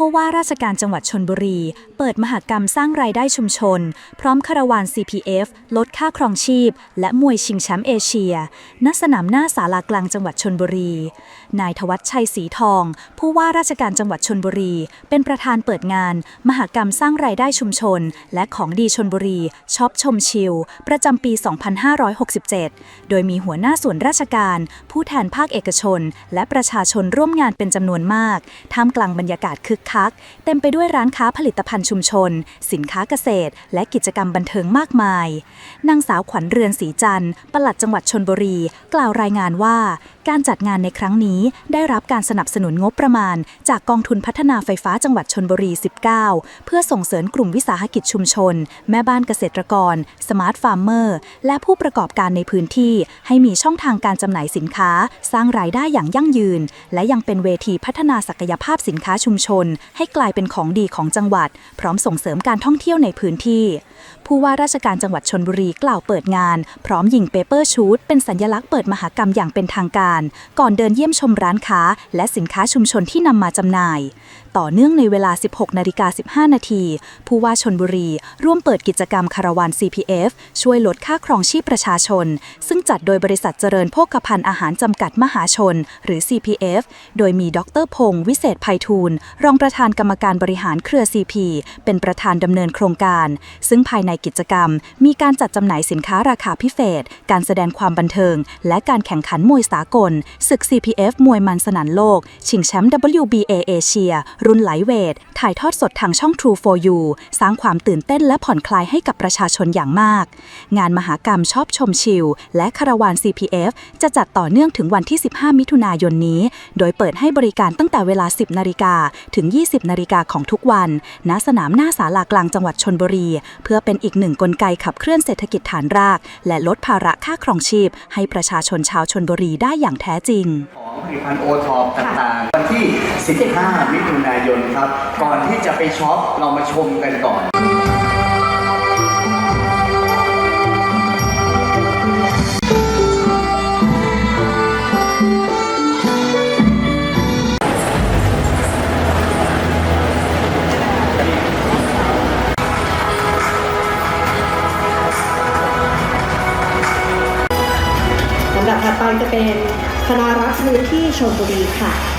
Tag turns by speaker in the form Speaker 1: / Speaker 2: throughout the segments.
Speaker 1: ผู้ว่าราชการจังหวัดชนบุรี เปิดมหกรรมสร้างรายได้ชุมชน พร้อมคารวาน CPF ลดค่าครองชีพ และมวยชิงแชมป์เอเชีย ณ สนามหน้าศาลากลางจังหวัดชนบุรีนายทวัชชัยศรีทอง ผู้ว่าราชการจังหวัดชนบุรี เป็นประธานเปิดงาน มหกรรมสร้างรายได้ชุมชน และของดีชนบุรีช็อปชมชิล ประจำปี 2567 โดยมีหัวหน้าส่วนราชการ ผู้แทนภาคเอกชน และประชาชนร่วมงานเป็นจำนวนมาก ท่ามกลางบรรยากาศคึกคัก เต็มไปด้วยร้านค้าผลิตภัณฑ์ชุมชน สินค้าเกษตร และกิจกรรมบันเทิงมากมาย นางสาวขวัญเรือนศรีจันทร์ปลัดจังหวัดชนบุรี กล่าวรายงานว่า การจัดงานในครั้งนี้ได้รับการสนับสนุนงบประมาณ จากกองทุนพัฒนาไฟฟ้าจังหวัดชนบุรี 19 เพื่อส่งเสริมกลุ่มวิสาหกิจชุมชน แม่บ้านเกษตรกร สมาร์ทฟาร์มเมอร์ และผู้ประกอบการในพื้นที่ ให้มีช่องทางการจำหน่ายสินค้า สร้างรายได้อย่างยั่งยืน และยังเป็นเวทีพัฒนาศักยภาพสินค้าชุมชน ให้กลายเป็นของดีของจังหวัด พร้อมส่งเสริมการท่องเที่ยวในพื้นที่ ผู้ว่าราชการจังหวัดชนบุรีกล่าวเปิดงาน พร้อมยิงเปเปอร์ชูตเป็นสัญลักษณ์เปิดมหกรรมอย่างเป็นทางการ ก่อนเดินเยี่ยมชมร้านค้า และสินค้าชุมชนที่นำมาจำหน่าย ต่อเนื่องในเวลา 16นาฬิกา15 นาที ผู้ว่าชนบุรี ร่วมเปิดกิจกรรมคาราวาน CPF ช่วยลดค่าครองชีพประชาชน ซึ่งจัดโดยบริษัทเจริญโภคภัณฑ์อาหารจำกัดมหาชน หรือ CPF โดยมีดรพงศ์วิเศษไพฑูรย์รองประธานกรรมการบริหารเครือ CP เป็นประธานดำเนินโครงการ ซึ่งภายในกิจกรรม มีการจัดจำหน่ายสินค้าราคาพิเศษ การแสดงความบันเทิง และการแข่งขันมวยสากล ศึก CPF มวยมันสนานโลก ชิงแชมป์ WBA เอเชีย รุ่นไลเวท ถ่ายทอดสดทางช่อง True for You สร้างความตื่นเต้นและผ่อนคลายให้กับประชาชนอย่างมาก งานมหากรรมชอบชมชิล และคาราวาน CPF จะจัดต่อเนื่องถึงวันที่ 15 มิถุนายนนี้ โดยเปิดให้บริการตั้งแต่เวลา 10 นาฬิกา ถึง 20 นาฬิกาของทุกวัน ณ สนามหน้าศาลากลางจังหวัดชนบุรี เพื่อเป็นอีกหนึ่งกลไกขับเคลื่อนเศรษฐกิจฐานราก และลดภาระค่าครองชีพ ให้ประชาชนชาวชนบุรีได้อย่างแท้จริง
Speaker 2: ของผลิตภัณฑ์โอทอปต่างๆ วันที่ 15 มิถุนายนครับ ก่อนที่จะไปช็อปเรามาชมกันก่อน
Speaker 3: ลำดับถัดไปจะเป็นคณะรักพื้นที่ชลบุรีค่ะ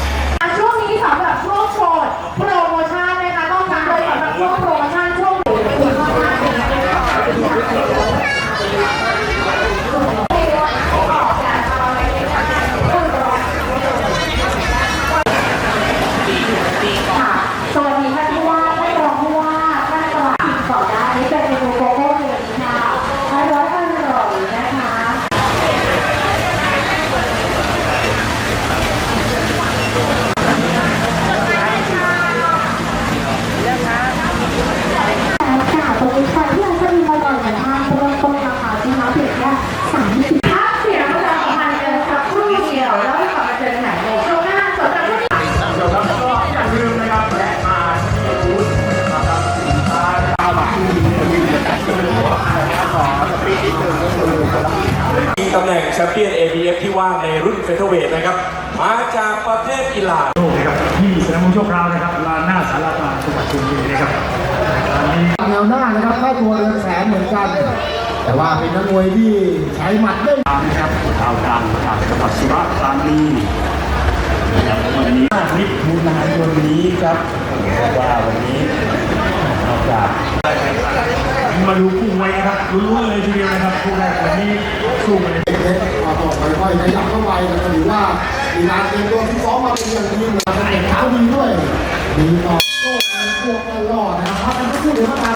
Speaker 4: ชมเปี้ยน
Speaker 5: ABF ที่ว่างในรุ่นเฟเธอร์เวทนะครับ มาจากประเทศอิหร่าน
Speaker 6: โลกนะครับที่สนามมวยชั่วคราวนะครับลานหน้าสารกลางจังหวัดชลบุรีนะครับตอนนี้
Speaker 7: แนวหน้านะครับค่าตัวเรือนแสนเหมือนกัน แต่ว่าเป็นนักมวยที่ใช้หมัดได้
Speaker 6: ตามนะครับข่าวดังจากจังหวัดสุราษฎร์ธานีนะครับวันนี้มิถุนายนนี้ครับเพราะว่าวันนี้นอกจากมาดูคู่มวยนะครับรู้ๆเลยทีเดียวนะครับคู่แรกวันนี้สู้กันเลย
Speaker 7: เล็กๆมาต่อไปค่อยขยับเข้าไปแล้วก็ถือว่ามีการเตรียมตัวที่ซ้อมมาเป็นอย่างดีเหมือนกันเท้าดีด้วยดีต่อโต้พวกกันรอดนะครับพักกันสักครู่เดียวนะครับ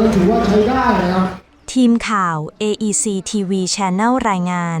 Speaker 7: ก็ถือว่าใช้ได้นะครับ
Speaker 1: ทีมข่าว AEC TV Channel รายงาน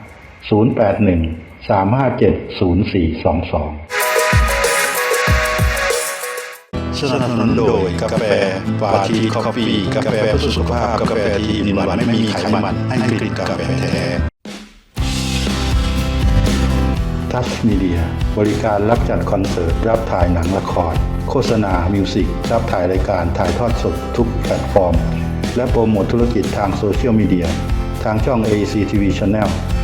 Speaker 8: 081 357 0422 สนับสนุนโดยกาแฟปาทีคอฟฟี่กาแฟเพื่อสุขภาพ กาแฟที่อินวันไม่มีไขมันให้กลิ่นกาแฟแท้ทัชมีเดียบริการรับจัดคอนเสิร์ต รับถ่ายหนังละคร โฆษณา มิวสิก รับถ่ายรายการถ่ายทอดสดทุกแพลตฟอร์ม และโปรโมทธุรกิจทางโซเชียลมีเดีย ทางช่อง AEC TV Channel